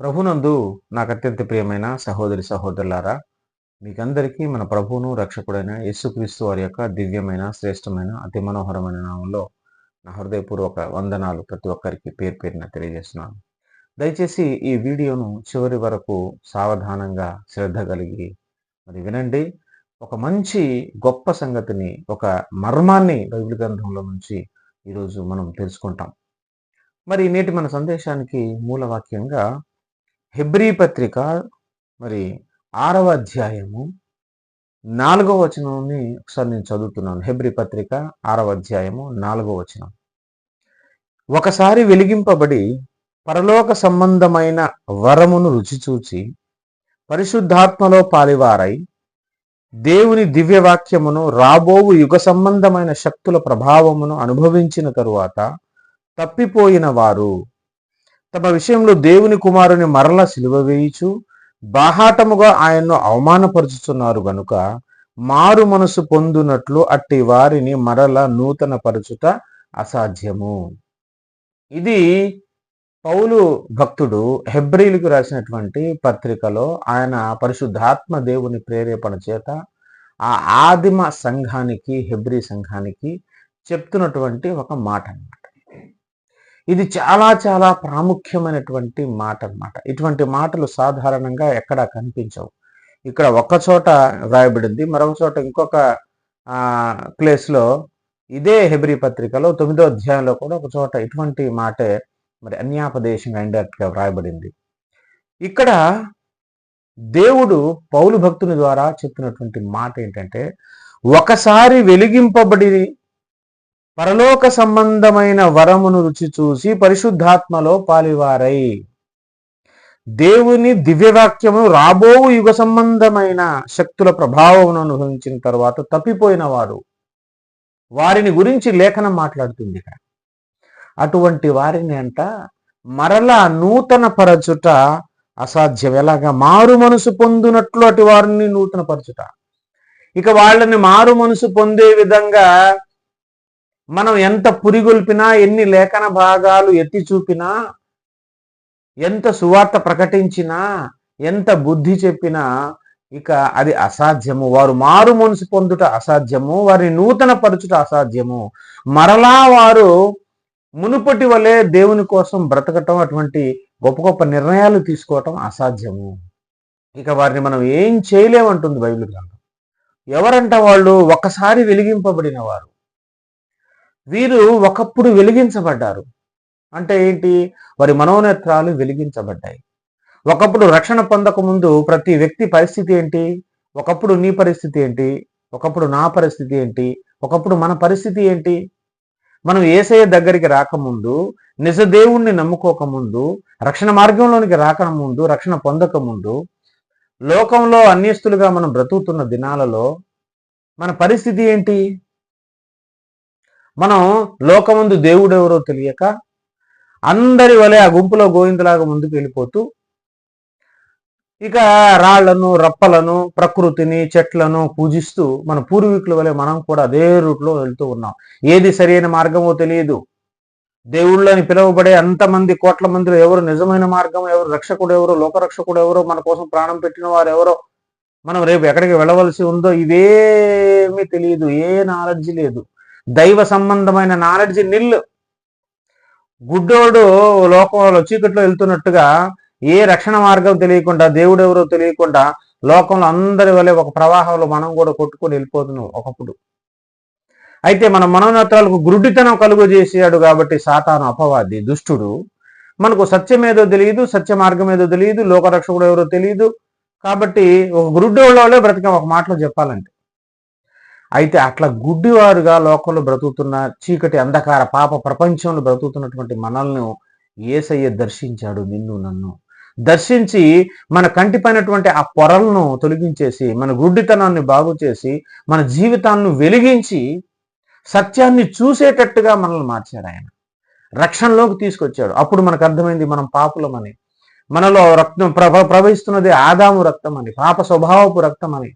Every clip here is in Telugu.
ప్రభునందు నాకు అత్యంత ప్రియమైన సహోదరి సహోదరులారా మీకందరికీ మన ప్రభువును రక్షకుడైన యేసుక్రీస్తు వారి యొక్క దివ్యమైన శ్రేష్టమైన అతి మనోహరమైన నామంలో నా హృదయపూర్వక వందనాలు ప్రతి ఒక్కరికి పేరు పేరున తెలియజేస్తున్నాను. దయచేసి ఈ వీడియోను చివరి వరకు సావధానంగా శ్రద్ధ కలిగి మరి వినండి. ఒక మంచి గొప్ప సంగతిని ఒక మర్మాన్ని బైబిల్ గ్రంథంలో నుంచి ఈరోజు మనం తెలుసుకుంటాం. మరి నేటి మన సందేశానికి మూల వాక్యంగా హెబ్రీ పత్రిక మరి ఆరవ అధ్యాయము నాలుగవ వచనాన్ని ఒకసారి నేను చదువుతున్నాను. హెబ్రీ పత్రిక ఆరవ అధ్యాయము నాలుగవ వచనం. ఒకసారి వెలిగింపబడి పరలోక సంబంధమైన వరమును రుచి చూచి పరిశుద్ధాత్మలో పాలివారై దేవుని దివ్యవాక్యమును రాబోవు యుగ సంబంధమైన శక్తుల ప్రభావమును అనుభవించిన తరువాత తప్పిపోయిన వారు. తమ విషయంలో దేవుని కుమారుని మరల సిలువ వేయిచు బాహాటముగా ఆయన్ను అవమానపరుచుతున్నారు గనుక మారు మనసు పొందునట్లు అట్టి వారిని మరల నూతన పరచుట అసాధ్యము. ఇది పౌలు భక్తుడు హెబ్రిలకు రాసినటువంటి పత్రికలో ఆయన పరిశుద్ధాత్మ దేవుని ప్రేరేపణ చేత ఆ ఆదిమ సంఘానికి హెబ్రి సంఘానికి చెప్తున్నటువంటి ఒక మాట అన్నమాట ఇది చాలా చాలా ప్రాముఖ్యమైనటువంటి మాట అన్నమాట ఇటువంటి మాటలు సాధారణంగా ఎక్కడ కనిపించవు. ఇక్కడ ఒక చోట వ్రాయబడింది మరొక చోట ఇంకొక ప్లేస్లో ఇదే హెబ్రి పత్రికలో తొమ్మిదో అధ్యాయంలో కూడా ఒక చోట ఇటువంటి మాటే మరి అన్యాపదేశంగా ఇండైరెక్ట్గా వ్రాయబడింది ఇక్కడ దేవుడు పౌలు భక్తుని ద్వారా చెప్పినటువంటి మాట ఏంటంటే ఒకసారి వెలిగింపబడి పరలోక సంబంధమైన వరమును రుచి చూసి పరిశుద్ధాత్మలో పాలివారై. దేవుని దివ్యవాక్యము రాబోవు యుగ సంబంధమైన శక్తుల ప్రభావమును అనుభవించిన తర్వాత తప్పిపోయిన వారు వారిని గురించి లేఖనం మాట్లాడుతుంది ఇక్కడ. అటువంటి వారిని అంట మరలా నూతన పరచుట అసాధ్యం. ఎలాగా? మారు మనసు పొందునట్లు అటు వారిని నూతన పరచుట. ఇక వాళ్ళని మారు మనసు పొందే విధంగా మనం ఎంత పురిగొల్పినా ఎన్ని లేఖన భాగాలు ఎత్తి చూపినా ఎంత సువార్త ప్రకటించినా ఎంత బుద్ధి చెప్పినా ఇక అది అసాధ్యము. వారు మారు మనసు పొందుట అసాధ్యము. వారిని నూతన పరచుట అసాధ్యము. మరలా వారు మునుపటి వలె దేవుని కోసం బ్రతకటం అటువంటి గొప్ప గొప్ప నిర్ణయాలు తీసుకోవటం అసాధ్యము. ఇక వారిని మనం ఏం చేయలేమంటుంది బైబిల్ గ్రంథం. ఎవరంట వాళ్ళు? ఒకసారి వెలిగింపబడిన వారు. వీరు ఒకప్పుడు వెలిగించబడ్డారు. అంటే ఏంటి? వారి మనోనేత్రాలు వెలిగించబడ్డాయి. ఒకప్పుడు రక్షణ పొందక ముందు ప్రతి వ్యక్తి పరిస్థితి ఏంటి? ఒకప్పుడు నీ పరిస్థితి ఏంటి? ఒకప్పుడు నా పరిస్థితి ఏంటి? ఒకప్పుడు మన పరిస్థితి ఏంటి? మనం ఏసయ్య దగ్గరికి రాకముందు నిజ దేవుణ్ణి నమ్ముకోకముందు రక్షణ మార్గంలోనికి రాకముందు రక్షణ పొందకముందు లోకంలో అన్యస్తులుగా మనం బ్రతుకుతున్న దినాలలో మన పరిస్థితి ఏంటి? మనం లోకముందు దేవుడు ఎవరో తెలియక అందరి వలె ఆ గుంపులో గోవిందలాగా ముందుకు వెళ్ళిపోతూ ఇక రాళ్ళను రప్పలను ప్రకృతిని చెట్లను పూజిస్తూ మన పూర్వీకుల వలె మనం కూడా అదే రూట్లో వెళ్తూ ఉన్నాం. ఏది సరైన మార్గమో తెలియదు. దేవుళ్ళని పిలువబడే అంతమంది కోట్ల మందిలో ఎవరు నిజమైన మార్గం ఎవరు రక్షకుడు ఎవరు లోకరక్షకుడు ఎవరో మన కోసం ప్రాణం పెట్టిన వారు ఎవరో మనం రేపు ఎక్కడికి వెళ్ళవలసి ఉందో ఇవేమీ తెలియదు ఏ నాలెడ్జ్ లేదు. దైవ సంబంధమైన నాలెడ్జ్ నిల్లు. గుడ్డోడు లోకంలో చీకట్లో వెళ్తున్నట్టుగా ఏ రక్షణ మార్గం తెలియకుండా దేవుడు ఎవరో తెలియకుండా లోకంలో అందరి వల్లే ఒక ప్రవాహంలో మనం కూడా కొట్టుకొని వెళ్ళిపోతున్నాం ఒకప్పుడు. అయితే మన మనోనేత్రాలకు గురుడితనం కలుగు చేసాడు కాబట్టి సాతాను అపవాది దుష్టుడు. మనకు సత్యం ఏదో తెలియదు సత్య మార్గం ఏదో తెలియదు లోకరక్షకుడు ఎవరో తెలియదు. కాబట్టి ఒక గురుడ్డోళ్ళే బ్రతికే ఒక మాటలో చెప్పాలంటే అయితే అట్లా గుడ్డివారుగా లోకంలో బ్రతుకుతున్న చీకటి అంధకార పాప ప్రపంచంలో బ్రతుకుతున్నటువంటి మనల్ని ఏసయ్య దర్శించాడు నిన్ను నన్ను. దర్శించి మన కంటిపైనటువంటి ఆ పొరలను తొలగించేసి మన గుడ్డితనాన్ని బాగు చేసి మన జీవితాన్ని వెలిగించి సత్యాన్ని చూసేటట్టుగా మనల్ని మార్చాడు ఆయన. రక్షణలోకి తీసుకొచ్చాడు. అప్పుడు మనకు అర్థమైంది మనం పాపులమని. మనలో రక్తం ప్రవహిస్తున్నది ఆదాము రక్తం అని పాప స్వభావపు రక్తం అని.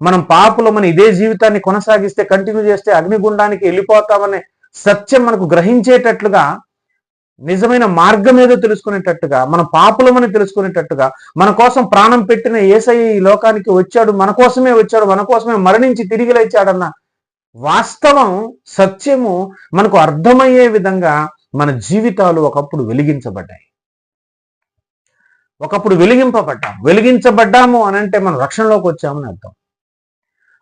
మనం పాపులమని ఇదే జీవితాన్ని కొనసాగిస్తే కంటిన్యూ చేస్తే అగ్నిగుండానికి వెళ్ళిపోతామనే సత్యం మనకు గ్రహించేటట్లుగా నిజమైన మార్గం ఏదో తెలుసుకునేటట్టుగా మన పాపులమని తెలుసుకునేటట్టుగా మన కోసం ప్రాణం పెట్టిన ఏసై ఈ లోకానికి వచ్చాడు మన కోసమే వచ్చాడు మన కోసమే మరణించి తిరిగి లేచాడన్న వాస్తవం సత్యము మనకు అర్థమయ్యే విధంగా మన జీవితాలు ఒకప్పుడు వెలిగించబడ్డాయి. ఒకప్పుడు వెలిగింపబడ్డాం. వెలిగించబడ్డాము అని అంటే మనం రక్షణలోకి వచ్చామని అర్థం.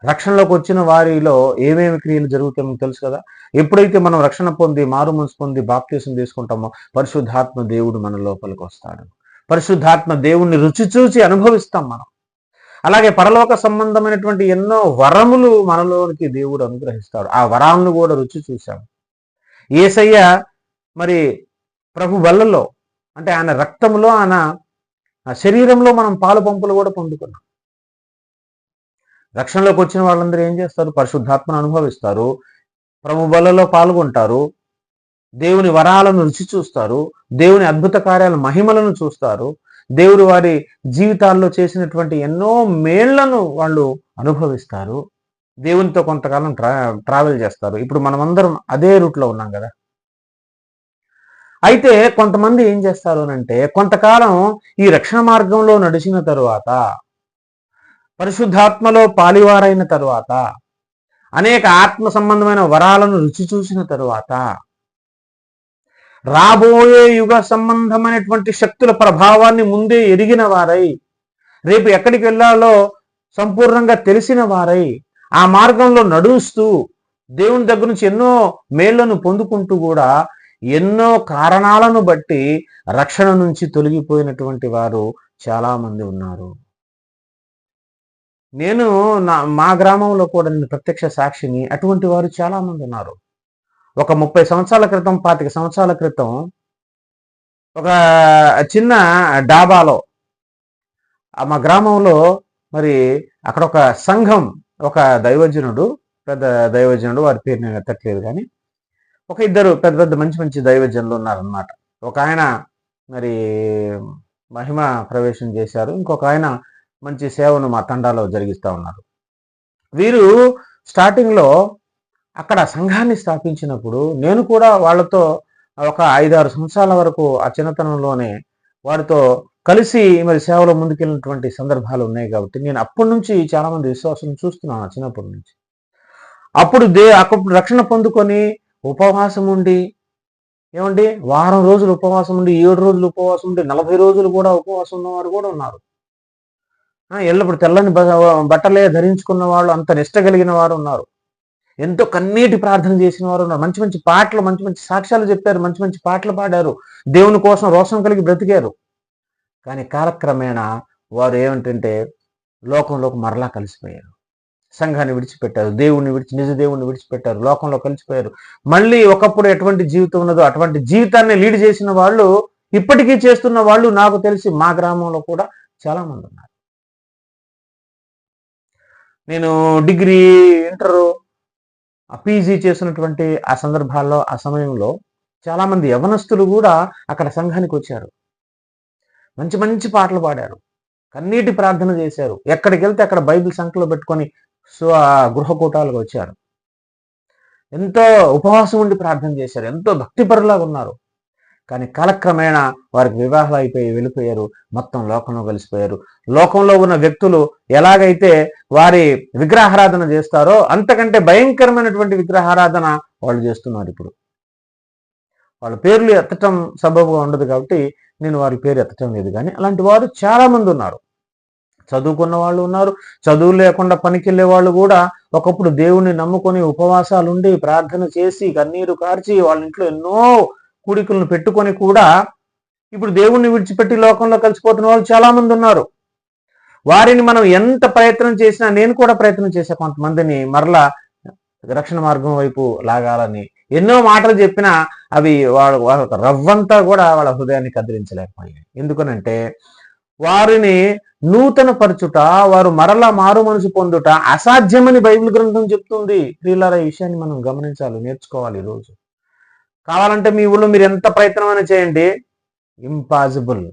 రక్షణలోకి వచ్చిన వారిలో ఏమేమి క్రియలు జరుగుతాయో మీకు తెలుసు కదా? ఎప్పుడైతే మనం రక్షణ పొంది మారు మనసు పొంది బాప్తీసం తీసుకుంటామో పరిశుద్ధాత్మ దేవుడు మన లోపలికి వస్తాడు. పరిశుద్ధాత్మ దేవుణ్ణి రుచి చూచి అనుభవిస్తాం మనం. అలాగే పరలోక సంబంధమైనటువంటి ఎన్నో వరములు మనలోనికి దేవుడు అనుగ్రహిస్తాడు. ఆ వరాలను కూడా రుచి చూశాం. ఏసయ్య మరి ప్రభు వల్లలో అంటే ఆయన రక్తంలో ఆయన ఆ శరీరంలో మనం పాలు పంపులు కూడా పొందుకున్నాం. రక్షణలోకి వచ్చిన వాళ్ళందరూ ఏం చేస్తారు? పరిశుద్ధాత్మను అనుభవిస్తారు. ప్రభు బలలో పాల్గొంటారు. దేవుని వరాలను రుచి చూస్తారు. దేవుని అద్భుత కార్యాల మహిమలను చూస్తారు. దేవుడు వారి జీవితాల్లో చేసినటువంటి ఎన్నో మేళ్ళను వాళ్ళు అనుభవిస్తారు. దేవునితో కొంతకాలం ట్రా ట్రావెల్ చేస్తారు. ఇప్పుడు మనమందరం అదే రూట్లో ఉన్నాం కదా. అయితే కొంతమంది ఏం చేస్తారు అని అంటే కొంతకాలం ఈ రక్షణ మార్గంలో నడిచిన తరువాత పరిశుద్ధాత్మలో పాలివారైన తరువాత అనేక ఆత్మ సంబంధమైన వరాలను రుచి చూసిన తరువాత రాబోయే యుగ సంబంధమైనటువంటి శక్తుల ప్రభావాన్ని ముందే ఎరిగిన వారై రేపు ఎక్కడికి వెళ్ళాలో సంపూర్ణంగా తెలిసిన వారై ఆ మార్గంలో నడుస్తూ దేవుని దగ్గర నుంచి ఎన్నో మేళ్ళను పొందుకుంటూ కూడా ఎన్నో కారణాలను బట్టి రక్షణ నుంచి తొలగిపోయినటువంటి వారు చాలామంది ఉన్నారు. నేను నా మా గ్రామంలో కూడా నేను ప్రత్యక్ష సాక్షిని అటువంటి వారు చాలా మంది ఉన్నారు. ఒక ముప్పై సంవత్సరాల క్రితం పాతిక సంవత్సరాల క్రితం ఒక చిన్న డాబాలో మా గ్రామంలో మరి అక్కడ ఒక సంఘం ఒక దైవజనుడు పెద్ద దైవజనుడు వారి పేరు నేను ఎత్తట్లేదు కానీ ఒక ఇద్దరు పెద్ద పెద్ద మంచి మంచి దైవజనులు ఉన్నారనమాట ఒక ఆయన మరి మహిమ ప్రవేశం చేశారు. ఇంకొక ఆయన మంచి సేవను మా తండాలో జరిగిస్తూ ఉన్నారు. వీరు స్టార్టింగ్లో అక్కడ సంఘాన్ని స్థాపించినప్పుడు నేను కూడా వాళ్ళతో ఒక ఐదారు సంవత్సరాల వరకు ఆ చిన్నతనంలోనే వారితో కలిసి మరి సేవలో ముందుకెళ్ళినటువంటి సందర్భాలు ఉన్నాయి కాబట్టి నేను అప్పటి నుంచి చాలామంది విశ్వాసం చూస్తున్నాను చిన్నప్పటి నుంచి. అప్పుడు దే అప్పుడు రక్షణ పొందుకొని ఉపవాసం ఉండి ఏమండి? వారం రోజులు ఉపవాసం ఉండి ఏడు రోజులు ఉపవాసం ఉండి నలభై రోజులు కూడా ఉపవాసం ఉన్నవారు కూడా ఉన్నారు. ఎల్లప్పుడు తెల్లని బట్టలే ధరించుకున్న వాళ్ళు అంత నిష్ట కలిగిన వారు ఉన్నారు. ఎంతో కన్నీటి ప్రార్థన చేసిన వారు ఉన్నారు. మంచి మంచి పాటలు మంచి మంచి సాక్ష్యాలు చెప్పారు మంచి మంచి పాటలు పాడారు. దేవుని కోసం రోషం కలిగి బ్రతికారు. కానీ కాలక్రమేణా వారు ఏమిటంటే లోకంలోకి మరలా కలిసిపోయారు. సంఘాన్ని విడిచిపెట్టారు దేవుణ్ణి విడిచి నిజ దేవుణ్ణి విడిచిపెట్టారు లోకంలో కలిసిపోయారు. మళ్ళీ ఒకప్పుడు ఎటువంటి జీవితం ఉన్నదో అటువంటి జీవితాన్ని లీడ్ చేసిన వాళ్ళు ఇప్పటికీ చేస్తున్న వాళ్ళు నాకు తెలిసి మా గ్రామంలో కూడా చాలామంది ఉన్నారు. నేను డిగ్రీ ఇంటర్ పీజీ చేసినటువంటి ఆ సందర్భాల్లో ఆ సమయంలో చాలామంది యవనస్తులు కూడా అక్కడ సంఘానికి వచ్చారు. మంచి మంచి పాటలు పాడారు. కన్నీటి ప్రార్థన చేశారు. ఎక్కడికి వెళ్తే అక్కడ బైబిల్ సంఖ్యలో పెట్టుకొని సో ఆ గృహకూటాలకు వచ్చారు. ఎంతో ఉపవాసం ఉండి ప్రార్థన చేశారు. ఎంతో భక్తిపరులాగా ఉన్నారు. కానీ కాలక్రమేణా వారికి వివాహాలు అయిపోయి వెళ్ళిపోయారు. మొత్తం లోకంలో కలిసిపోయారు. లోకంలో ఉన్న వ్యక్తులు ఎలాగైతే వారి విగ్రహారాధన చేస్తారో అంతకంటే భయంకరమైనటువంటి విగ్రహారాధన వాళ్ళు చేస్తున్నారు ఇప్పుడు. వాళ్ళ పేర్లు ఎత్తటం సబబుగా ఉండదు కాబట్టి నేను వారి పేరు ఎత్తటం లేదు కానీ అలాంటి వారు చాలా మంది ఉన్నారు. చదువుకున్న వాళ్ళు ఉన్నారు. చదువు లేకుండా పనికెళ్ళే వాళ్ళు కూడా ఒకప్పుడు దేవుణ్ణి నమ్ముకొని ఉపవాసాలు ఉండి ప్రార్థన చేసి కన్నీరు కార్చి వాళ్ళ ఇంట్లో ఎన్నో కూడికలను పెట్టుకొని కూడా ఇప్పుడు దేవుణ్ణి విడిచిపెట్టి లోకంలో కలిసిపోతున్న వాళ్ళు చాలామంది ఉన్నారు. వారిని మనం ఎంత ప్రయత్నం చేసినా నేను కూడా ప్రయత్నం చేసే కొంతమందిని మరలా రక్షణ మార్గం వైపు లాగాలని ఎన్నో మాటలు చెప్పినా అవి వాళ్ళ వాళ్ళ రవ్వంతా కూడా వాళ్ళ హృదయాన్ని కదిలించలేకపోయాయి. ఎందుకనంటే వారిని నూతన పరచుట వారు మరలా మారు మనసు పొందుట అసాధ్యమని బైబిల్ గ్రంథం చెప్తుంది. ప్రియులారా ఈ విషయాన్ని మనం గమనించాలి నేర్చుకోవాలి ఈరోజు. కావాలంటే మీ ఊళ్ళో మీరు ఎంత ప్రయత్నమైనా చేయండి. ఇంపాసిబుల్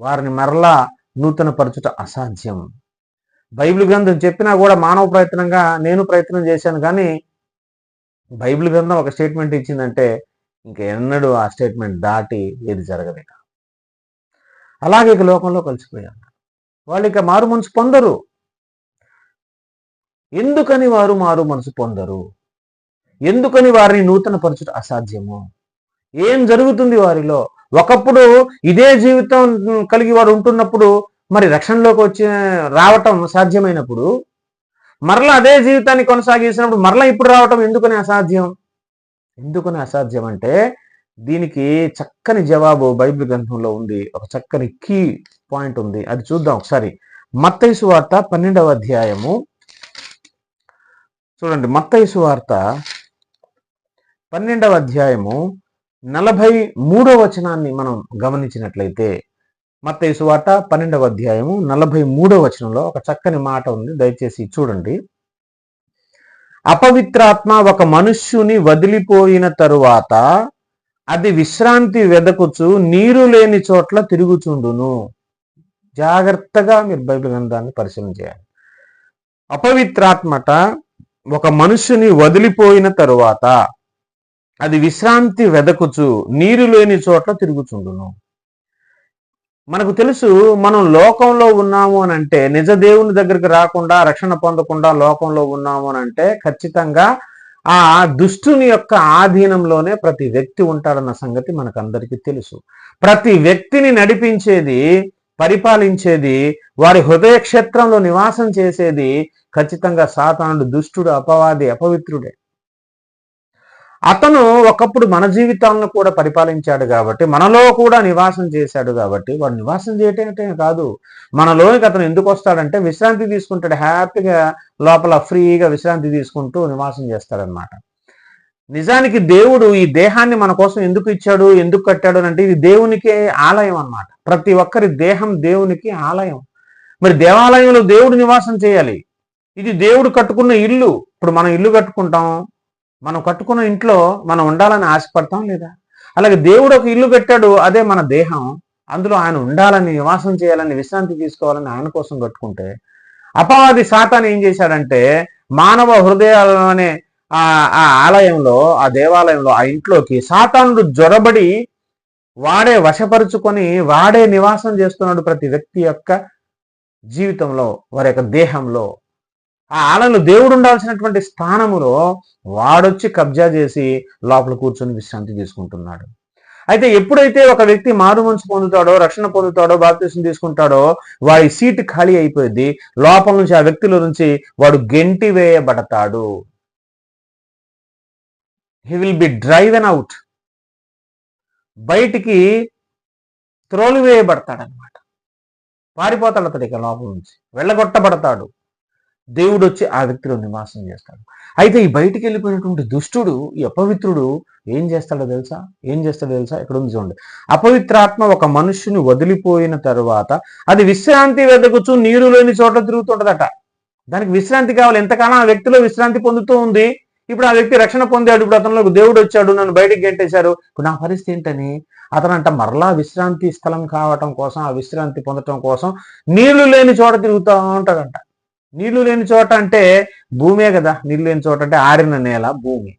వారిని మరలా నూతన పరచుట అసాధ్యం. బైబిల్ గ్రంథం చెప్పినా కూడా మానవ ప్రయత్నంగా నేను ప్రయత్నం చేశాను కానీ బైబిల్ గ్రంథం ఒక స్టేట్మెంట్ ఇచ్చిందంటే ఇంకా ఎన్నడూ ఆ స్టేట్మెంట్ దాటి ఏది జరగదు అలాగే ఇక లోకంలో కలిసిపోయారు వాళ్ళు ఇక మారు మనసు పొందరు. ఎందుకని వారు మారు మనసు పొందరు? ఎందుకని వారిని నూతన పరచుట అసాధ్యము? ఏం జరుగుతుంది వారిలో? ఒకప్పుడు ఇదే జీవితం కలిగి వారు ఉంటున్నప్పుడు మరి రక్షణలోకి వచ్చి రావటం సాధ్యమైనప్పుడు మరలా అదే జీవితాన్ని కొనసాగించినప్పుడు మరలా ఇప్పుడు రావటం ఎందుకని అసాధ్యం? ఎందుకని అసాధ్యం అంటే దీనికి చక్కని జవాబు బైబిల్ గ్రంథంలో ఉంది. ఒక చక్కని కీ పాయింట్ ఉంది. అది చూద్దాం ఒకసారి. మత్తైసు వార్త పన్నెండవ అధ్యాయము. చూడండి మత్తైసు వార్త పన్నెండవ అధ్యాయము నలభై మూడవ వచనాన్ని మనం గమనించినట్లయితే మత్తయి సువార్త పన్నెండవ అధ్యాయము నలభై మూడవ వచనంలో ఒక చక్కని మాట ఉంది. దయచేసి చూడండి. అపవిత్రాత్మ ఒక మనుష్యుని వదిలిపోయిన తరువాత అది విశ్రాంతి వెదకుచు నీరు లేని చోట్ల తిరుగుచుండును. జాగ్రత్తగా మీరు బైబిల్ గ్రంథాన్ని పరిశీలన చేయాలి. అపవిత్రాత్మట ఒక మనుష్యుని వదిలిపోయిన తరువాత అది విశ్రాంతి వెదకుచు నీరు లేని చోట్ల తిరుగుచుండును. మనకు తెలుసు మనం లోకంలో ఉన్నాము అని అంటే నిజ దేవుని దగ్గరికి రాకుండా రక్షణ పొందకుండా లోకంలో ఉన్నాము అని అంటే ఖచ్చితంగా ఆ దుష్టుని యొక్క ఆధీనంలోనే ప్రతి వ్యక్తి ఉంటాడన్న సంగతి మనకు అందరికీ తెలుసు. ప్రతి వ్యక్తిని నడిపించేది పరిపాలించేది వారి హృదయ క్షేత్రంలో నివాసం చేసేది ఖచ్చితంగా సాతానుడు దుష్టుడు అపవాది అపవిత్రుడే. అతను ఒకప్పుడు మన జీవితాలను కూడా పరిపాలించాడు కాబట్టి మనలో కూడా నివాసం చేశాడు కాబట్టి వాడు నివాసం చేయటం కాదు. మనలోనికి అతను ఎందుకు వస్తాడంటే విశ్రాంతి తీసుకుంటాడు. హ్యాపీగా లోపల ఫ్రీగా విశ్రాంతి తీసుకుంటూ నివాసం చేస్తాడనమాట నిజానికి దేవుడు ఈ దేహాన్ని మన కోసం ఎందుకు ఇచ్చాడు ఎందుకు కట్టాడు అంటే ఇది దేవునికే ఆలయం అన్నమాట. ప్రతి ఒక్కరి దేహం దేవునికి ఆలయం. మరి దేవాలయంలో దేవుడు నివాసం చేయాలి. ఇది దేవుడు కట్టుకున్న ఇల్లు. ఇప్పుడు మనం ఇల్లు కట్టుకుంటాం మనం కట్టుకున్న ఇంట్లో మనం ఉండాలని ఆశపడతాం లేదా? అలాగే దేవుడు ఒక ఇల్లు కట్టాడు అదే మన దేహం. అందులో ఆయన ఉండాలని నివాసం చేయాలని విశ్రాంతి తీసుకోవాలని ఆయన కోసం కట్టుకుంటే అపవాది శాతాన్ని ఏం చేశాడంటే మానవ హృదయాలనే ఆ ఆలయంలో ఆ దేవాలయంలో ఆ ఇంట్లోకి సాతానుడు జ్వరబడి వాడే వశపరుచుకొని వాడే నివాసం చేస్తున్నాడు ప్రతి వ్యక్తి యొక్క జీవితంలో వారి యొక్క దేహంలో. ఆ ఆలయంలో దేవుడు ఉండాల్సినటువంటి స్థానములో వాడొచ్చి కబ్జా చేసి లోపల కూర్చొని విశ్రాంతి తీసుకుంటున్నాడు. అయితే ఎప్పుడైతే ఒక వ్యక్తి మారు మనసు పొందుతాడో రక్షణ పొందుతాడో బాప్తీసం తీసుకుంటాడో వాడి సీట్ ఖాళీ అయిపోయింది. లోపల నుంచి ఆ వ్యక్తిలో నుంచి వాడు గెంటి వేయబడతాడు. He will be driven out బయటికి త్రోలు అనమాట పారిపోతాడు అతడు లోపల నుంచి. వెళ్ళగొట్టబడతాడు. దేవుడు వచ్చి ఆ వ్యక్తిలో నివాసం చేస్తాడు. అయితే ఈ బయటికి వెళ్ళిపోయినటువంటి దుష్టుడు ఈ అపవిత్రుడు ఏం చేస్తాడో తెలుసా? ఏం చేస్తాడో తెలుసా? ఇక్కడ ఉంది చూడండి. అపవిత్రాత్మ ఒక మనుష్యుని వదిలిపోయిన తర్వాత అది విశ్రాంతి వెదకుచు నీరు లేని చోట తిరుగుతుంటదట. దానికి విశ్రాంతి కావాలి. ఎంతకాలం ఆ వ్యక్తిలో విశ్రాంతి పొందుతూ ఉంది? ఇప్పుడు ఆ వ్యక్తి రక్షణ పొందాడు. ఇప్పుడు అతనిలో దేవుడు వచ్చాడు. నన్ను బయటికి గెట్టేశారు ఇప్పుడు నా పరిస్థితి ఏంటని? అతనంట మరలా విశ్రాంతి స్థలం కావటం కోసం ఆ విశ్రాంతి పొందటం కోసం నీళ్ళు లేని చోట తిరుగుతూ ఉంటాడంట. నీళ్ళు లేని చోట అంటే భూమే కదా. నీళ్ళు లేని చోట అంటే ఆరిన నేల భూమి.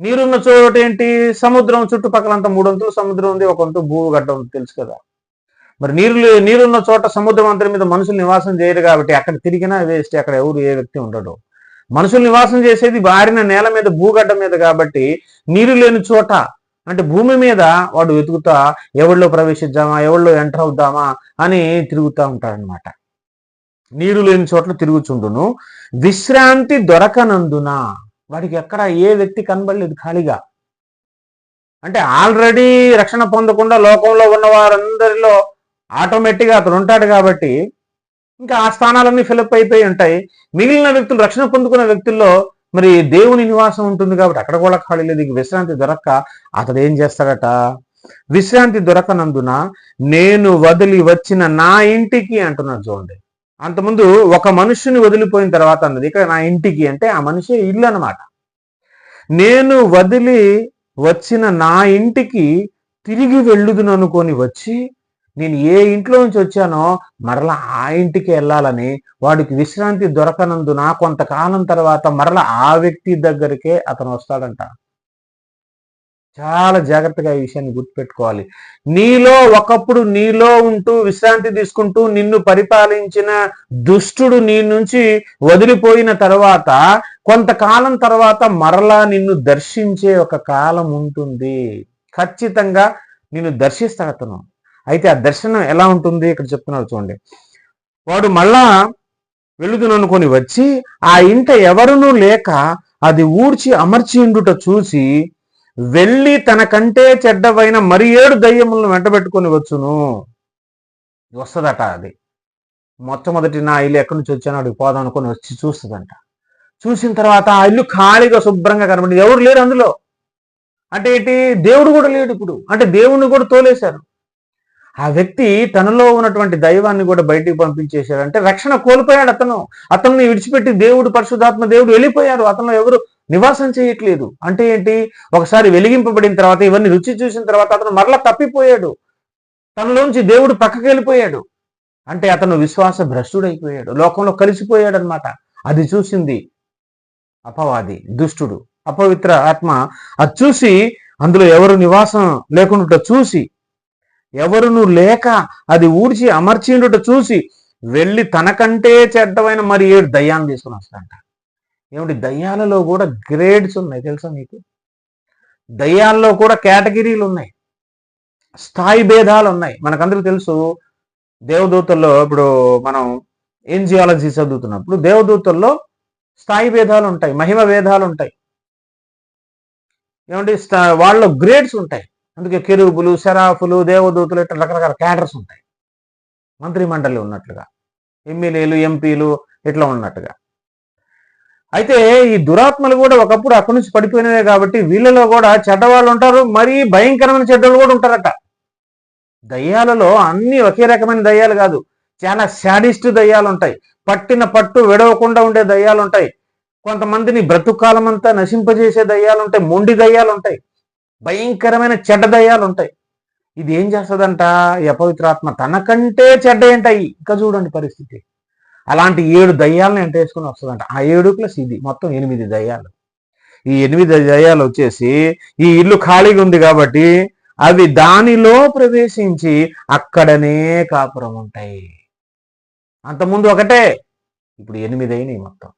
నీరున్న చోట ఏంటి? సముద్రం చుట్టుపక్కలంతా మూడొంతులు సముద్రం ఉంది ఒక వంతు భూగడ్డ ఉంది తెలుసు కదా. మరి నీరు లే- నీరున్న చోట సముద్రం అంతరి మీద మనుషులు నివాసం చేయరు కాబట్టి అక్కడ తిరిగినా వేస్ట్ అక్కడ ఎవరు ఏ వ్యక్తి ఉండడు. మనుషులు నివాసం చేసేది బారిన నేల మీద భూగడ్డ మీద కాబట్టి నీరు లేని చోట అంటే భూమి మీద వాడు వెతుకుతా ఎవళ్ళో ప్రవేశిద్దామా ఎవళ్ళో ఎంటర్ అవుద్దామా అని తిరుగుతూ ఉంటాడనమాట నీరు లేని చోట్ల తిరుగుచుండును. విశ్రాంతి దొరకనందున వాడికి ఎక్కడ ఏ వ్యక్తి కనబడలేదు ఖాళీగా. అంటే ఆల్రెడీ రక్షణ పొందకుండా లోకంలో ఉన్న వారందరిలో ఆటోమేటిక్గా అతను ఉంటాడు కాబట్టి ఇంకా ఆ స్థానాలన్నీ ఫిలప్ అయిపోయి ఉంటాయి. మిగిలిన వ్యక్తులు రక్షణ పొందుకున్న వ్యక్తుల్లో మరి దేవుని నివాసం ఉంటుంది కాబట్టి అక్కడ కూడా ఖాళీ లేదు. విశ్రాంతి దొరక్క అతడు ఏం చేస్తాడట? విశ్రాంతి దొరకనందున నేను వదిలి వచ్చిన నా ఇంటికి అంటున్నాడు చూడండి. అంతకుముందు ఒక మనుషుని వదిలిపోయిన తర్వాత అన్నది. ఇక్కడ నా ఇంటికి అంటే ఆ మనిషి ఇల్లు అనమాట నేను వదిలి వచ్చిన నా ఇంటికి తిరిగి వెళ్ళుదును అనుకొని వచ్చి నేను ఏ ఇంట్లో నుంచి వచ్చానో మరలా ఆ ఇంటికి వెళ్ళాలని వాడికి విశ్రాంతి దొరకనందున కొంతకాలం తర్వాత మరలా ఆ వ్యక్తి దగ్గరికే అతను వస్తాడంట. చాలా జాగ్రత్తగా ఈ విషయాన్ని గుర్తుపెట్టుకోవాలి. నీలో ఒకప్పుడు నీలో ఉంటూ విశ్రాంతి తీసుకుంటూ నిన్ను పరిపాలించిన దుష్టుడు నీ నుంచి వదిలిపోయిన తర్వాత కొంతకాలం తర్వాత మరలా నిన్ను దర్శించే ఒక కాలం ఉంటుంది. ఖచ్చితంగా నిన్ను దర్శిస్తాడు అతను. అయితే ఆ దర్శనం ఎలా ఉంటుంది? ఇక్కడ చెప్తున్నారు చూడండి. వాడు మళ్ళా వెళుదుననుకొని వచ్చి ఆ ఇంట ఎవరునూ లేక అది ఊడ్చి అమర్చిండుట చూసి వెళ్ళి తనకంటే చెడ్డవైన మరి ఏడు దయ్యములను వెంటబెట్టుకొని వచ్చును. వస్తుందట అది. మొట్టమొదటి నా ఇల్లు ఎక్కడి నుంచి వచ్చానో అడిగి పోదాం అనుకొని వచ్చి చూస్తుందంట. చూసిన తర్వాత ఆ ఇల్లు ఖాళీగా శుభ్రంగా కనబడింది. ఎవరు లేరు అందులో. అంటే ఏంటి? దేవుడు కూడా లేడు ఇప్పుడు. అంటే దేవుణ్ణి కూడా తోలేశారు. ఆ వ్యక్తి తనలో ఉన్నటువంటి దైవాన్ని కూడా బయటికి పంపించేశాడు. అంటే రక్షణ కోల్పోయాడు అతను. అతన్ని విడిచిపెట్టి దేవుడు పరిశుధాత్మ దేవుడు వెళ్ళిపోయారు. అతను ఎవరు నివాసం చేయట్లేదు. అంటే ఏంటి? ఒకసారి వెలిగింపబడిన తర్వాత ఇవన్నీ రుచి చూసిన తర్వాత అతను మరలా తప్పిపోయాడు. తనలోంచి దేవుడు పక్కకి వెళ్ళిపోయాడు. అంటే అతను విశ్వాస భ్రష్టుడైపోయాడు. లోకంలో కలిసిపోయాడు అనమాట అది చూసింది అపవాది దుష్టుడు అపవిత్ర ఆత్మ. అది చూసి అందులో ఎవరు నివాసం లేకుండా చూసి ఎవరును లేక అది ఊడ్చి అమర్చిండుట చూసి వెళ్ళి తనకంటే చెడ్డమైన మరి ఏడు దయ్యాన్ని తీసుకుని వస్తాడంట. ఏమిటి దయ్యాలలో కూడా గ్రేడ్స్ ఉన్నాయి తెలుసా మీకు? దయ్యాల్లో కూడా కేటగిరీలు ఉన్నాయి. స్థాయి భేదాలు ఉన్నాయి. మనకందరికీ తెలుసు దేవదూతల్లో ఇప్పుడు మనం ఎంజియాలజీ చదువుతున్నప్పుడు దేవదూతల్లో స్థాయి భేదాలు ఉంటాయి మహిమ భేదాలు ఉంటాయి. ఏమంటే వాళ్ళ గ్రేడ్స్ ఉంటాయి. అందుకే కెరూబులు శరాఫులు దేవదూతలు ఇట్లా రకరకాల క్యాడర్స్ ఉంటాయి. మంత్రి మండలి ఉన్నట్లుగా. ఎమ్మెల్యేలు ఎంపీలు ఇట్లా ఉన్నట్టుగా. అయితే ఈ దురాత్మలు కూడా ఒకప్పుడు అక్కడి నుంచి పడిపోయినవే కాబట్టి వీళ్ళలో కూడా చెడ్డవాళ్ళు ఉంటారు మరీ భయంకరమైన చెడ్డలు కూడా ఉంటారట. దయ్యాలలో అన్ని ఒకే రకమైన దయ్యాలు కాదు చాలా శాడిస్ట్ దయ్యాలు ఉంటాయి. పట్టిన పట్టు విడవకుండా ఉండే దయ్యాలు ఉంటాయి. కొంతమందిని బ్రతుకాలం అంతా నశింపజేసే దయ్యాలు ఉంటాయి మొండి దయ్యాలు ఉంటాయి. భయంకరమైన చెడ్డ దయ్యాలు ఉంటాయి. ఇది ఏం చేస్తుందంట? ఈ అపవిత్రాత్మ తనకంటే చెడ్డ ఏంటాయి ఇంకా చూడండి పరిస్థితి. అలాంటి ఏడు దయ్యాలను ఎంట వేసుకుని వస్తుందంట. ఆ ఏడు ప్లస్ ఇది మొత్తం ఎనిమిది దయ్యాలు. ఈ ఎనిమిది దయ్యాలు వచ్చేసి ఈ ఇల్లు ఖాళీగా ఉంది కాబట్టి అవి దానిలో ప్రవేశించి అక్కడనే కాపురం ఉంటాయి. అంతకుముందు ఒకటే ఇప్పుడు ఎనిమిది అయినాయి మొత్తం.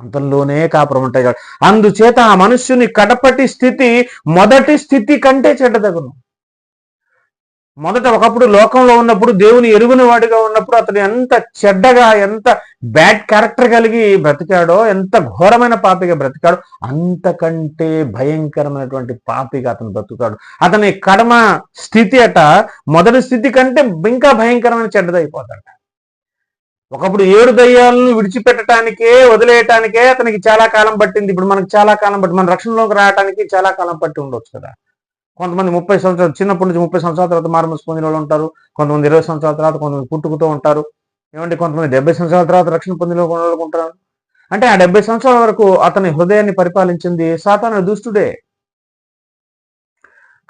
అంతంలోనే కాపురం ఉంటాయి కాబట్టి. అందుచేత ఆ మనుష్యుని కడపటి స్థితి మొదటి స్థితి కంటే చెడ్డదగును. మొదట ఒకప్పుడు లోకంలో ఉన్నప్పుడు దేవుని ఎరుగుని వాడిగా ఉన్నప్పుడు అతను ఎంత చెడ్డగా ఎంత బ్యాడ్ క్యారెక్టర్ కలిగి బ్రతికాడో ఎంత ఘోరమైన పాపిగా బ్రతికాడో అంతకంటే భయంకరమైనటువంటి పాపిగా అతను బ్రతుకాడు అతని కడమ స్థితి అట మొదటి స్థితి కంటే ఇంకా భయంకరమైన చెడ్డదైపోతాడు ఒకప్పుడు ఏడు దయ్యాలను విడిచిపెట్టడానికే వదిలేయటానికే అతనికి చాలా కాలం పట్టింది. ఇప్పుడు మనకు చాలా కాలం పట్టి మన రక్షణలోకి రావడానికి చాలా కాలం పట్టి ఉండొచ్చు కదా. కొంతమంది ముప్పై సంవత్సరాలు చిన్నప్పటి నుంచి ముప్పై సంవత్సరాల తర్వాత మార్మల్స్ పొందిన వాళ్ళు ఉంటారు. కొంతమంది ఇరవై సంవత్సరాల తర్వాత కొంతమంది పుట్టుకుతూ ఉంటారు. ఏమంటే కొంతమంది డెబ్బై సంవత్సరాల తర్వాత రక్షణ పొందిన వాళ్ళు ఉంటారు. అంటే ఆ డెబ్బై సంవత్సరాల వరకు అతని హృదయాన్ని పరిపాలించింది సాతాను దుష్టుడే.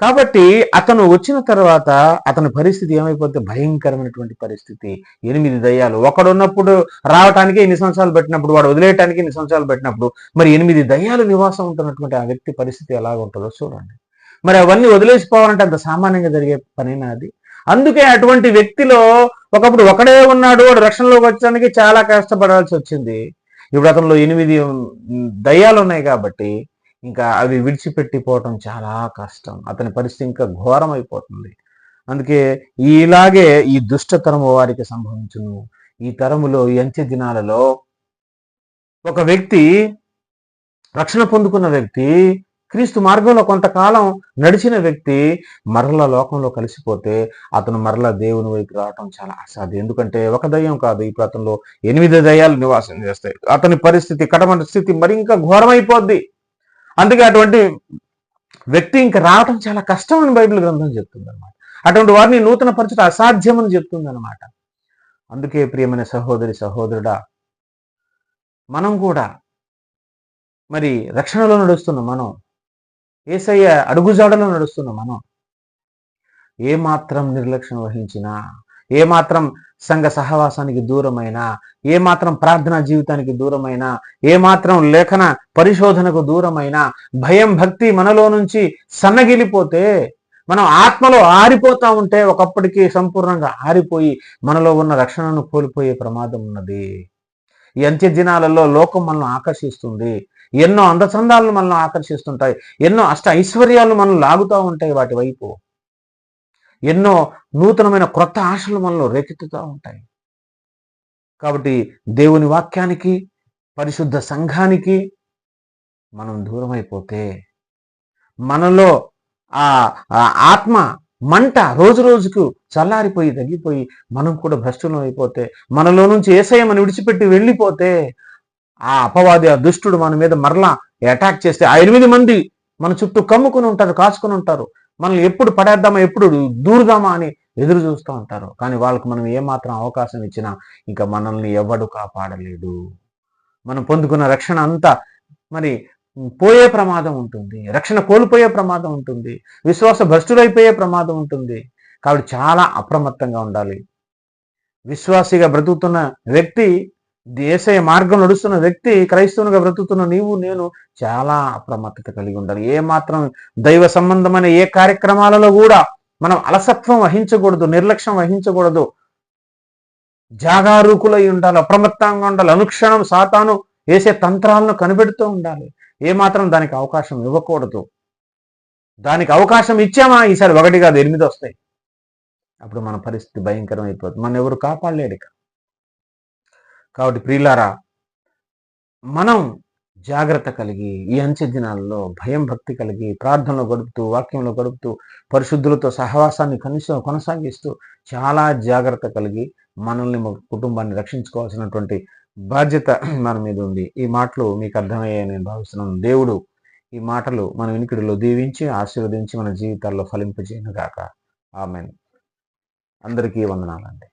కాబట్టి అతను వచ్చిన తర్వాత అతని పరిస్థితి ఏమైపోతే భయంకరమైనటువంటి పరిస్థితి. ఎనిమిది దయ్యాలు. ఒకడున్నప్పుడు రావటానికి ఎన్ని సంవత్సరాలు పెట్టినప్పుడు వాడు వదిలేయటానికి ఎన్ని సంవత్సరాలు పెట్టినప్పుడు మరి ఎనిమిది దయ్యాలు నివాసం ఉంటున్నటువంటి ఆ వ్యక్తి పరిస్థితి ఎలాగ ఉంటుందో చూడండి. మరి అవన్నీ వదిలేసిపోవాలంటే అంత సామాన్యంగా జరిగే పనైనా అది? అందుకే అటువంటి వ్యక్తిలో ఒకప్పుడు ఒకడే ఉన్నాడు వాడు రక్షణలోకి వచ్చడానికి చాలా కష్టపడాల్సి వచ్చింది. ఇప్పుడు అతనిలో ఎనిమిది దయ్యాలు ఉన్నాయి కాబట్టి ఇంకా అవి విడిచిపెట్టిపోవటం చాలా కష్టం. అతని పరిస్థితి ఇంకా ఘోరం అయిపోతుంది అందుకే ఇలాగే ఈ దుష్టతరము వారికి సంభవించును. ఈ తరములో ఈ అంత్య దినాలలో ఒక వ్యక్తి రక్షణ పొందుకున్న వ్యక్తి క్రీస్తు మార్గంలో కొంతకాలం నడిచిన వ్యక్తి మరల లోకంలో కలిసిపోతే అతను మరల దేవుని వైపు రావటం చాలా అసాధ్యం. ఎందుకంటే ఒక దయ్యం కాదు ఈ ప్రాంతంలో ఎనిమిది దయ్యాలు నివాసం చేస్తాయి. అతని పరిస్థితి కడమ స్థితి మరి ఘోరమైపోద్ది. అందుకే అటువంటి వ్యక్తి ఇంకా రావటం చాలా కష్టం అని బైబిల్ గ్రంథం చెప్తుంది అనమాట అటువంటి వారిని నూతన పరిచయం అసాధ్యం అని చెప్తుంది అనమాట అందుకే ప్రియమైన సహోదరి సహోదరుడా మనం కూడా మరి రక్షణలో నడుస్తున్న మనం ఏసయ్య అడుగుజాడలో నడుస్తున్నాం మనం. ఏ మాత్రం నిర్లక్ష్యం వహించినా ఏమాత్రం సంఘ సహవాసానికి దూరమైనా ఏమాత్రం ప్రార్థనా జీవితానికి దూరమైనా ఏమాత్రం లేఖన పరిశోధనకు దూరమైనా భయం భక్తి మనలో నుంచి సన్నగిలిపోతే మనం ఆత్మలో ఆరిపోతా ఉంటే ఒకప్పటికి సంపూర్ణంగా ఆరిపోయి మనలో ఉన్న రక్షణను కోల్పోయే ప్రమాదం ఉన్నది. ఈ అంత్య దినాలలో లోకం మనల్ని ఆకర్షిస్తుంది. ఎన్నో అందచందాలను మనల్ని ఆకర్షిస్తుంటాయి. ఎన్నో అష్ట ఐశ్వర్యాలు మనం లాగుతూ ఉంటాయి వాటి వైపు. ఎన్నో నూతనమైన క్రొత్త ఆశలు మనలో రేకెత్తుతూ ఉంటాయి. కాబట్టి దేవుని వాక్యానికి పరిశుద్ధ సంఘానికి మనం దూరం అయిపోతే మనలో ఆ ఆత్మ మంట రోజు రోజుకు చల్లారిపోయి తగ్గిపోయి మనం కూడా భ్రష్టులం అయిపోతే మనలో నుంచి ఏసయ్యమని విడిచిపెట్టి వెళ్ళిపోతే ఆ అపవాది ఆ దుష్టుడు మన మీద మరలా అటాక్ చేస్తే ఆ ఎనిమిది మంది మన చుట్టూ కమ్ముకుని ఉంటారు కాచుకుని ఉంటారు. మనల్ని ఎప్పుడు పడేద్దామా ఎప్పుడు దూరుదామా అని ఎదురు చూస్తూ ఉంటారు. కానీ వాళ్ళకు మనం ఏమాత్రం అవకాశం ఇచ్చినా ఇంకా మనల్ని ఎవడు కాపాడలేడు. మనం పొందుకున్న రక్షణ అంతా మరి పోయే ప్రమాదం ఉంటుంది. రక్షణ కోల్పోయే ప్రమాదం ఉంటుంది. విశ్వాస భ్రష్టులైపోయే ప్రమాదం ఉంటుంది. కాబట్టి చాలా అప్రమత్తంగా ఉండాలి. విశ్వాసిగా బ్రతుకుతున్న వ్యక్తి దేశ మార్గం నడుస్తున్న వ్యక్తి క్రైస్తవునిగా బ్రతుకుతున్న నీవు నేను చాలా అప్రమత్తత కలిగి ఉండాలి. ఏ మాత్రం దైవ సంబంధమైన ఏ కార్యక్రమాలలో కూడా మనం అలసత్వం వహించకూడదు నిర్లక్ష్యం వహించకూడదు. జాగారూకులై ఉండాలి అప్రమత్తంగా ఉండాలి. అనుక్షణం సాతాను వేసే తంత్రాలను కనిపెడుతూ ఉండాలి. ఏమాత్రం దానికి అవకాశం ఇవ్వకూడదు. దానికి అవకాశం ఇచ్చామా? ఈసారి ఒకటి కాదు ఎనిమిది వస్తాయి. అప్పుడు మన పరిస్థితి భయంకరం అయిపోతుంది మన ఎవరు కాపాడలేడు ఇక. కాబట్టి ప్రియులారా మనం జాగ్రత్త కలిగి ఈ అంచె దినాల్లో భయం భక్తి కలిగి ప్రార్థనలో గడుపుతూ వాక్యంలో గడుపుతూ పరిశుద్ధులతో సహవాసాన్ని కనీసం కొనసాగిస్తూ చాలా జాగ్రత్త కలిగి మనల్ని కుటుంబాన్ని రక్షించుకోవాల్సినటువంటి బాధ్యత మన మీద ఉంది. ఈ మాటలు మీకు అర్థమయ్యాయని నేను భావిస్తున్నాను. దేవుడు ఈ మాటలు మన వినికిడిలో దీవించి ఆశీర్వదించి మన జీవితాల్లో ఫలింపజేయను గాక ఆమెన్. అందరికీ వందనాలండి.